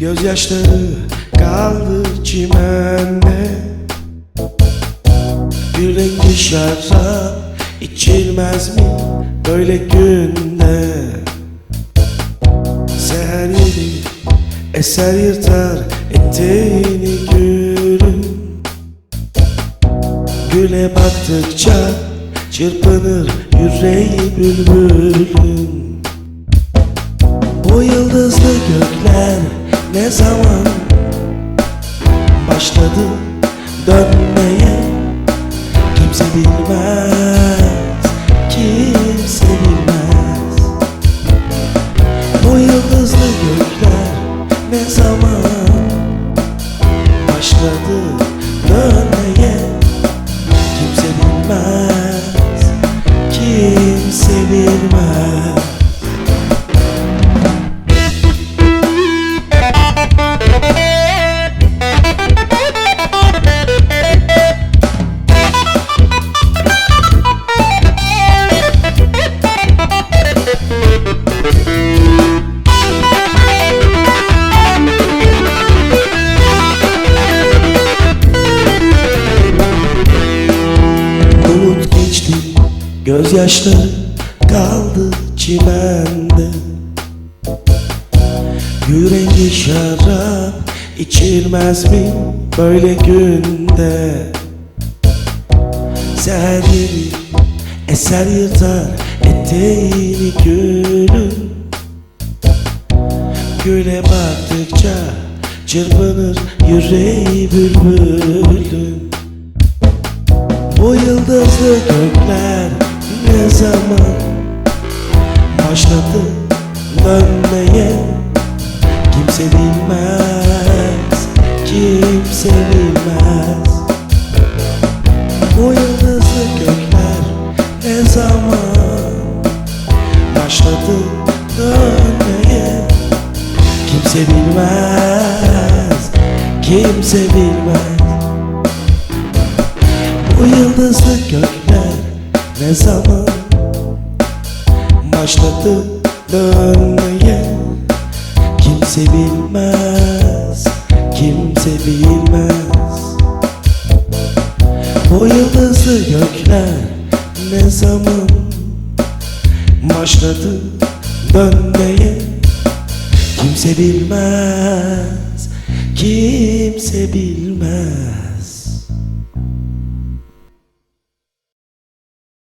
Gözyaşları kaldı çimende. Bir rengi şarap içilmez mi böyle günde? Seher yedi eser yırtar eteğini gülün Güle baktıkça çırpınır yüreği bülbülün Bu yıldızlı gökler ne zaman başladı dönmeye? Kimse bilmez, kimse bilmez. Bu yıldızlı gökler ne zaman başladı dönmeye? Kimse bilmez, gözyaşları kaldı çimende. Yüreği şarap içilmez mi böyle günde? Seher yeri eser yırtar eteğini gülün Güle baktıkça çırpınır yüreği bülbülün zaman başladı dönmeye. Kimse bilmez, kimse bilmez. Bu yıldızlı gökler ne zaman. Başladı dönmeye. Kimse bilmez, kimse bilmez. Bu yıldızlı gökler ne zaman başladı dönmeye. Kimse bilmez, kimse bilmez. Bu yıldızlı gökler ne zaman başladı dönmeye? Kimse bilmez, kimse bilmez